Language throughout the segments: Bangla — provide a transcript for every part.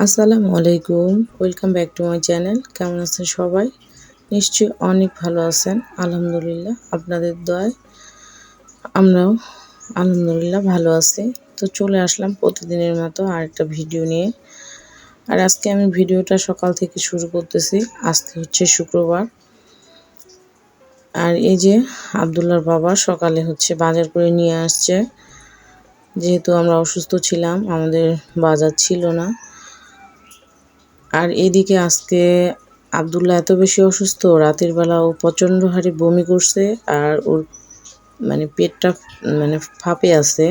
আসসালামু আলাইকুম। Welcome back to my channel কেমন আছেন সবাই? নিশ্চয়ই অনেক ভালো আছেন। আলহামদুলিল্লাহ, আপনাদের দয় আমরাও আলহামদুলিল্লাহ ভালো আছি। তো চলে আসলাম প্রতিদিনের মতো আরেকটা ভিডিও নিয়ে। আর আজকে আমি ভিডিওটা সকাল থেকে শুরু করতেছি। আজকে হচ্ছে শুক্রবার। আর এই যে আবদুল্লার বাবা সকালে হচ্ছে বাজার করে নিয়ে আসছে। যেহেতু আমরা অসুস্থ ছিলাম, আমাদের বাজার ছিল না। আর এদিকে আজকে আবদুল্লাহ এত বেশি অসুস্থ, রাতের বেলা ও প্রচণ্ড হারে বমি করছে আর ওর মানে পেটটা মানে ফাঁপে আছে।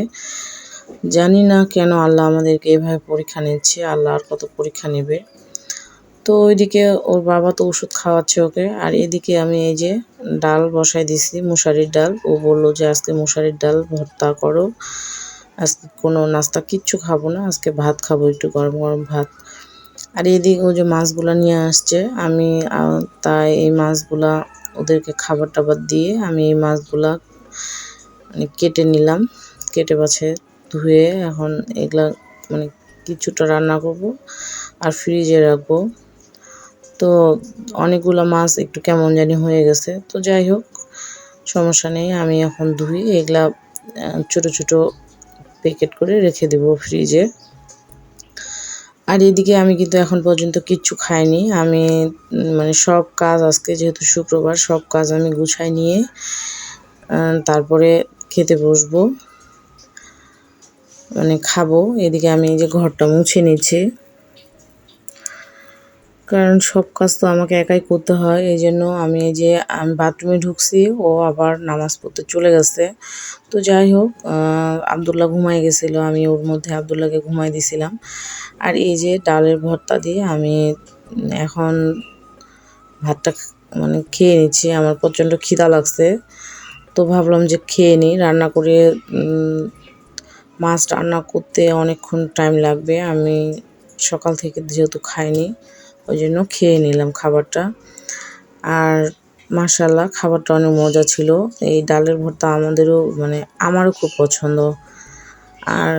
জানি না কেন আল্লাহ আমাদেরকে এভাবে পরীক্ষা নিচ্ছে, আল্লাহ আর কত পরীক্ষা নেবে। তো ওইদিকে ওর বাবা তো ওষুধ খাওয়াচ্ছে ওকে। আর এদিকে আমি এই যে ডাল বসাই দিছি, মশারির ডাল। ও বলল যে, আজকে মশারির ডাল ভর্তা করো। আজকে কোনো নাস্তা কিচ্ছু খাব না, আজকে ভাত খাব একটু গরম গরম ভাত। আর এদিকে ও যে মাছগুলো নিয়ে আসছে, আমি তাই এই মাছগুলা ওদেরকে খাবার টাবার দিয়ে আমি এই মাছগুলা মানে কেটে নিলাম, কেটে বাছে ধুয়ে এখন এগুলা মানে কিছুটা রান্না করব আর ফ্রিজে রাখব। তো অনেকগুলো মাছ একটু কেমন জানি হয়ে গেছে, তো যাই হোক, সমস্যা নেই, আমি এখন ধুই এগুলা ছোট ছোট প্যাকেট করে রেখে দেবো ফ্রিজে। আর এদিকে আমি কিন্তু এখন পর্যন্ত কিচ্ছু খাইনি। আমি মানে সব কাজ আজকে যেহেতু শুক্রবার, সব কাজ আমি গুছাই নিয়ে তারপরে খেতে বসবো। মানে খাব। এদিকে আমি যে ঘরটা মুছে নিচ্ছি। কারণ সব কাজ তো আমাকে একাই করতে হয়, এই জন্য আমি যে, আমি বাথরুমে ঢুকছি, ও আবার নামাজ পড়তে চলে গেছে। তো যাই হোক আবদুল্লাহ ঘুমাই গেছিল, আমি ওর মধ্যে আবদুল্লাহকে ঘুমাই দিছিলাম। আর এই যে ডালের ভর্তা দিয়ে আমি এখন ভাতটা মানে খেয়ে নিচ্ছি, আমার প্রচণ্ড খিদা লাগছে। তো ভাবলাম যে খেয়ে নিই, রান্না করে মাছ রান্না করতে অনেকক্ষণ টাইম লাগবে, আমি সকাল থেকে যেহেতু খাইনি ওই জন্য খেয়ে নিলাম খাবারটা। আর মাসাল্লাহ খাবারটা অনেক মজা ছিল। এই ডালের ভর্তা আমাদেরও মানে আমারও খুব পছন্দ। আর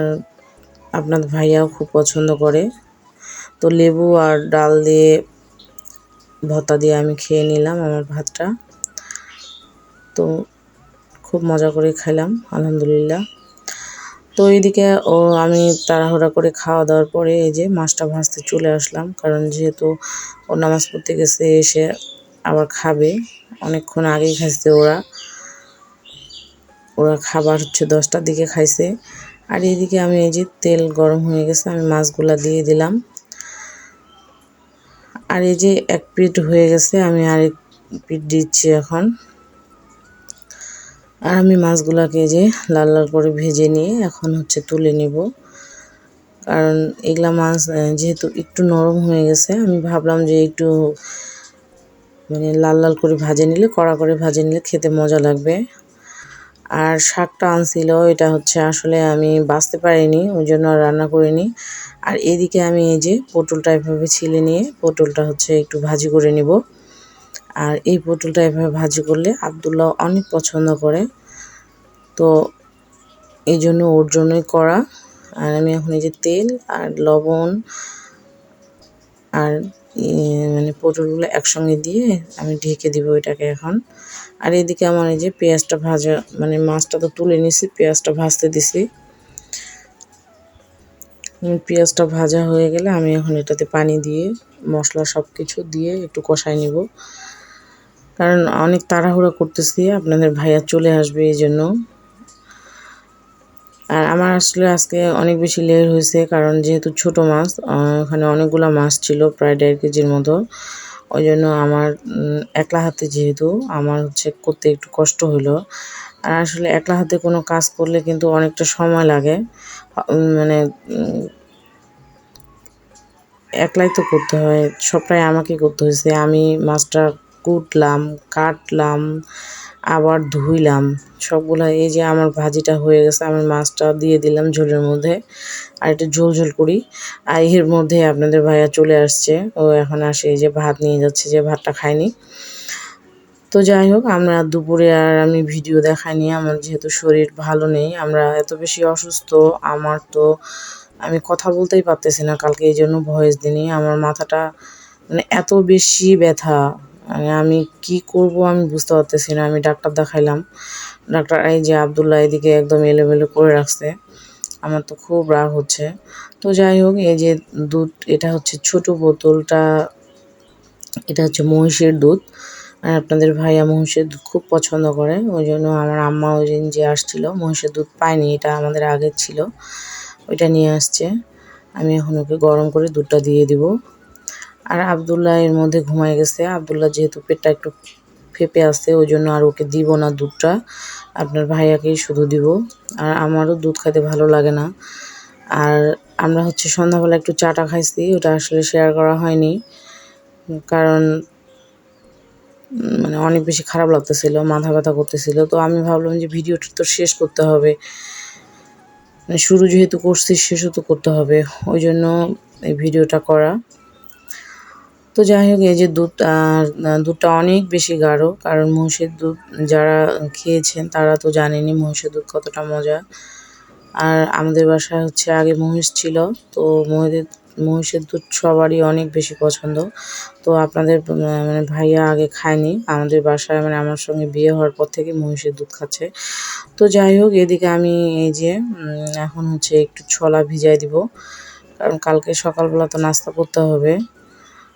আপনার ভাইয়াও খুব পছন্দ করে। তো লেবু আর ডাল দিয়ে ভর্তা দিয়ে আমি খেয়ে নিলাম আমার ভাতটা। তো খুব মজা করে খাইলাম, আলহামদুলিল্লাহ। তো এইদিকে ও, আমি তাড়াহুড়া করে খাওয়া দাওয়ার পরে এই যে মাছটা ভাজতে চলে আসলাম, কারণ যেহেতু ও নামাজ পড়তে গেছে, এসে আবার খাবে। অনেকক্ষণ আগেই খাইছে ওরা। ওরা খাবার হচ্ছে দশটার দিকে খাইছে। আর এদিকে আমি এই যে তেল গরম হয়ে গেছে, আমি মাছগুলা দিয়ে দিলাম। আর এই যে এক পিট হয়ে গেছে, আমি আরেক পিট দিচ্ছি এখন। আর আমি মাছগুলাকে যে লাল লাল করে ভেজে নিয়ে এখন হচ্ছে তুলে নিব। কারণ এগুলা মাছ যেহেতু একটু নরম হয়ে গেছে, আমি ভাবলাম যে একটু মানে লাল লাল করে ভাজে নিলে, কড়া করে ভাজে নিলে খেতে মজা লাগবে। আর শাকটা আনছিল, এটা হচ্ছে আসলে আমি বাঁচতে পারিনি, ওই জন্য রান্না করিনি। আর এদিকে আমি এই যে পটলটা এভাবে ছিলে নিয়ে পটলটা হচ্ছে একটু ভাজি করে নিব। আর এই পটলটা এভাবে ভাজি করলে আবদুল্লাহ অনেক পছন্দ করে। তো এই জন্য ওর জন্যই করা। আর আমি এখন এই যে তেল আর লবণ আর মানে পটলগুলো একসঙ্গে দিয়ে আমি ঢেকে দিব এটাকে এখন। আর এদিকে আমার এই যে পেঁয়াজটা ভাজা মানে মাছটা তো তুলে নিছি পেঁয়াজটা ভাজতে দিছি। পেঁয়াজটা ভাজা হয়ে গেলে আমি এখন এটাতে পানি দিয়ে মশলা সব কিছু দিয়ে একটু কষাই নিব। কারণ অনেক তাড়াহুড়া করতেছি, আপনাদের ভাইয়া চলে আসবে এই জন্য। আর আমার আসলে আজকে অনেক বেশি লেয়ার হয়েছে, কারণ যেহেতু ছোট মাছ ওখানে অনেকগুলো মাছ ছিল, প্রায় দেড় কেজির মতো। ওই জন্য আমার একলা হাতে যেহেতু, আমার হচ্ছে করতে একটু কষ্ট হলো আর আসলে একলা হাতে কোনো কাজ করলে কিন্তু অনেকটা সময় লাগে। মানে একলাই তো করতে হয় সবটাই আমাকে করতে হয়েছে। আমি মাছটা কুটলাম, কাটলাম, আবার ধুইলাম। সবগুলো এই যে আমার ভাজিটা হয়ে গেছে, আমি মাছটা দিয়ে দিলাম ঝোলের মধ্যে। আর একটু ঝোল ঝোল করি। আর এর মধ্যে আপনাদের ভাইয়া চলে আসছে। ও এখন আসে, এই যে ভাত নিয়ে যাচ্ছে, যে ভাতটা খায়নি। তো যাই হোক, আমরা দুপুরে আর আমি ভিডিও দেখাইনি। আমার যেহেতু শরীর ভালো নেই, আমরা এত বেশি অসুস্থ, আমার তো আমি কথা বলতেই পারতেছি না। কালকে এই জন্য ভয়েস দিনই আমার মাথাটা মানে এত বেশি ব্যথা। মানে আমি কি করব আমি বুঝতে পারতেছি না, আমি ডাক্তার দেখাইলাম। ডাক্তার এই যে আবদুল্লাহ এদিকে একদম এলোমেলো করে রাখছে, আমার তো খুব রাগ হচ্ছে। তো যাই হোক, এই যে দুধ, এটা হচ্ছে ছোট বোতলটা, এটা হচ্ছে মহিষের দুধ। আর আপনাদের ভাইয়া মহিষের দুধ খুব পছন্দ করে, ওই জন্য আমার আম্মা ওই দিন যে আসছিল, মহিষের দুধ পায়নি, এটা আমাদের আগের ছিল। ওইটা নিয়ে আসছে, আমি এখন ওকে গরম করে দুধটা দিয়ে দিব। আর আবদুল্লাহ এর মধ্যে ঘুমায় গেছে। আবদুল্লাহ যেহেতু পেটটা একটু ফেপে আছে, ওই জন্য আর ওকে দিব না দুধটা। আপনার ভাইয়াকেই শুধু দিব। আর আমারও দুধ খাইতে ভালো লাগে না। আর আমরা হচ্ছে সন্ধ্যাবেলা একটু চাটা খাইছি, ওটা আসলে শেয়ার করা হয়নি। কারণ মানে অনেক বেশি খারাপ লাগতেছিল, মাথা ব্যথা করতেছিল। তো আমি ভাবলাম যে ভিডিওটা তো শেষ করতে হবে। মানে শুরু যেহেতু করছি, শেষও তো করতে হবে। ওই জন্য এই ভিডিওটা করা। তো যাই হোক, এই যে দুধ দুধটা অনেক বেশি গাঢ়, কারণ মহিষের দুধ যারা খেয়েছেন তারা তো জানেনি মহিষের দুধ কতটা মজা। আর আমাদের বাসায় হচ্ছে আগে মহিষ ছিল, তো মহিষের মহিষের দুধ সবারই অনেক বেশি পছন্দ। তো আপনাদের মানে ভাইয়া আগে খায়নি, আমাদের বাসায় মানে আমার সঙ্গে বিয়ে হওয়ার পর থেকে মহিষের দুধ খাচ্ছে। তো যাই হোক, এদিকে আমি এই যে এখন হচ্ছে একটু ছোলা ভিজাই দিব, কারণ কালকে সকালবেলা তো নাস্তা করতে হবে।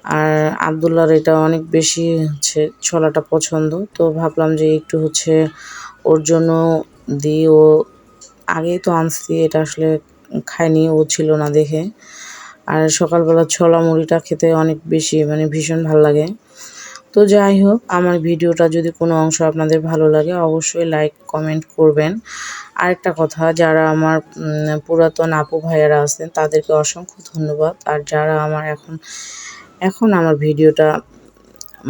আর আবদুল্লার এটা অনেক বেশি হচ্ছে ছোলাটা পছন্দ। তো ভাবলাম যে একটু হচ্ছে ওর জন্য দিই। ও আগেই তো আনছি, এটা আসলে খায়নি, ও ছিল না দেখে। আর সকালবেলা ছোলা মুড়িটা খেতে অনেক বেশি মানে ভীষণ ভালো লাগে। তো যাই হোক, আমার ভিডিওটা যদি কোনো অংশ আপনাদের ভালো লাগে, অবশ্যই লাইক কমেন্ট করবেন। আরেকটা কথা, যারা আমার পুরাতন আপু ভাইয়ারা আছেন, তাদেরকে অসংখ্য ধন্যবাদ। আর যারা আমার এখন এখন আমার ভিডিওটা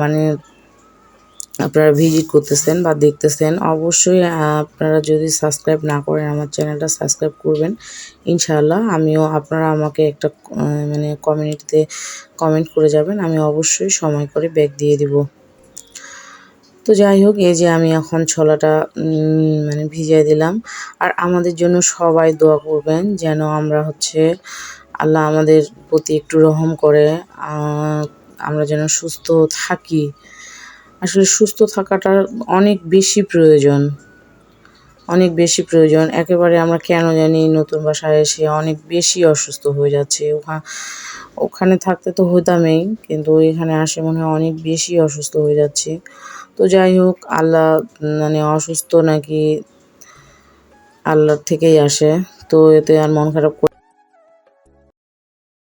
মানে আপনারা ভিজিট করতেছেন বা দেখতেছেন, অবশ্যই আপনারা যদি সাবস্ক্রাইব না করেন আমার চ্যানেলটা সাবস্ক্রাইব করবেন। ইনশাআল্লাহ আমিও আপনারা আমাকে একটা মানে কমিউনিটিতে কমেন্ট করে যাবেন, আমি অবশ্যই সময় করে ব্যাগ দিয়ে দিব। তো যাই হোক, এই যে আমি এখন ছোলাটা মানে ভিজিয়ে দিলাম। আর আমাদের জন্য সবাই দোয়া করবেন যেন আমরা হচ্ছে আল্লাহ আমাদের প্রতি একটু রহম করে আমরা যেন সুস্থ থাকি। আসলে সুস্থ থাকাটা অনেক বেশি প্রয়োজন। অনেক বেশি প্রয়োজন। একেবারে আমরা কেন জানি নতুন বাসায় এসে অনেক বেশি অসুস্থ হয়ে যাচ্ছে। ওখানে ওখানে থাকতে তো হইতামই, কিন্তু এখানে আসে মনে হয় অনেক বেশি অসুস্থ হয়ে যাচ্ছে। তো যাই হোক, আল্লাহ মানে অসুস্থ নাকি আল্লাহর থেকেই আসে। তো এতে আর মন খারাপ